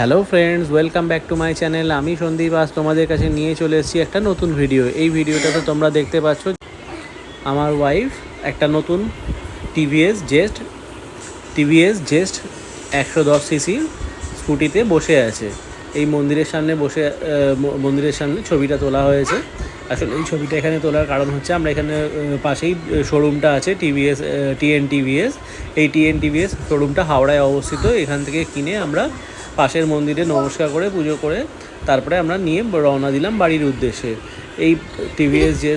Hello friends, welcome back to my channel. আমি সন্দীপ, আজ তোমাদের কাছে নিয়ে চলে এসেছি একটা নতুন ভিডিও। এই ভিডিওটাতে তোমরা দেখতে পাচ্ছ আমার ওয়াইফ একটা নতুন টিভিএস জেস্ট টিভিএস জেস্ট একশো দশ সিসি স্কুটিতে বসে আছে। এই মন্দিরের সামনে বসে মন্দিরের সামনে ছবিটা তোলা হয়েছে। আসলে এই ছবিটা এখানে তোলার কারণ হচ্ছে আমরা এখানে পাশেই শোরুমটা আছে টিভিএস টিএন টিভিএস এই টিএন টিভিএস শোরুমটা হাওড়ায় অবস্থিত। এখান থেকে কিনে আমরা পাশের মন্দিরে নমস্কার করে পুজো করে তারপরে আমরা নিয়ে রওনা দিলাম বাড়ির উদ্দেশ্যে। এই টিভিএস যে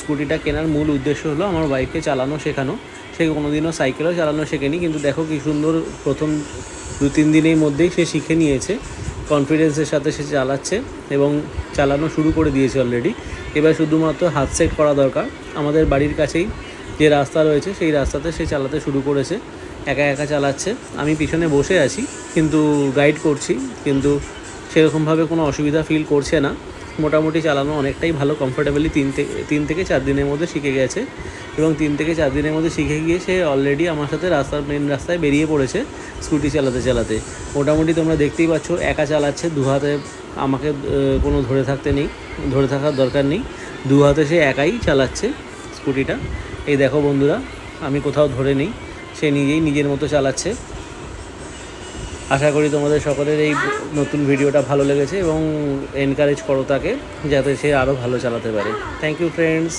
স্কুটিটা কেনার মূল উদ্দেশ্য হলো আমার বাইককে চালানো শেখানো। সে কোনোদিনও সাইকেলও চালানো শেখেনি, কিন্তু দেখো কি সুন্দর প্রথম দু তিন দিনের মধ্যেই সে শিখে নিয়েছে। কনফিডেন্সের সাথে সে চালাচ্ছে এবং চালানো শুরু করে দিয়েছে অলরেডি এবার শুধুমাত্র হাত সেট করা দরকার। আমাদের বাড়ির কাছেই যে রাস্তা রয়েছে সেই রাস্তাতে সে চালাতে শুরু করেছে। একা একা চালাচ্ছে। আমি পিছনে বসে আছি, কিন্তু গাইড করছি, কিন্তু সেরকমভাবে কোনো অসুবিধা ফিল করছে না। মোটামুটি চালানো অনেকটাই ভালো কমফোর্টেবলি তিন থেকে তিন থেকে চার দিনের মধ্যে শিখে গেছে। এবং তিন থেকে চার দিনের মধ্যে শিখে গিয়ে সে অলরেডি আমার সাথে রাস্তার মেন রাস্তায় বেরিয়ে পড়েছে স্কুটি চালাতে চালাতে। মোটামুটি তোমরা দেখতেই পাচ্ছ, একা চালাচ্ছে, দু হাতে আমাকে কোনো ধরে থাকতে নেই, ধরে থাকার দরকার নেই। দু হাতে সে একাই চালাচ্ছে স্কুটিটা এই দেখো বন্ধুরা, আমি কোথাও ধরে নেই। সে নিজেই নিজের মতো চালাচ্ছে। আশা করি তোমাদের সকলের এই নতুন ভিডিওটা ভালো লেগেছে এবং এনকারেজ করো তাকে, যাতে সে আরও ভালো চালাতে পারে। Thank you friends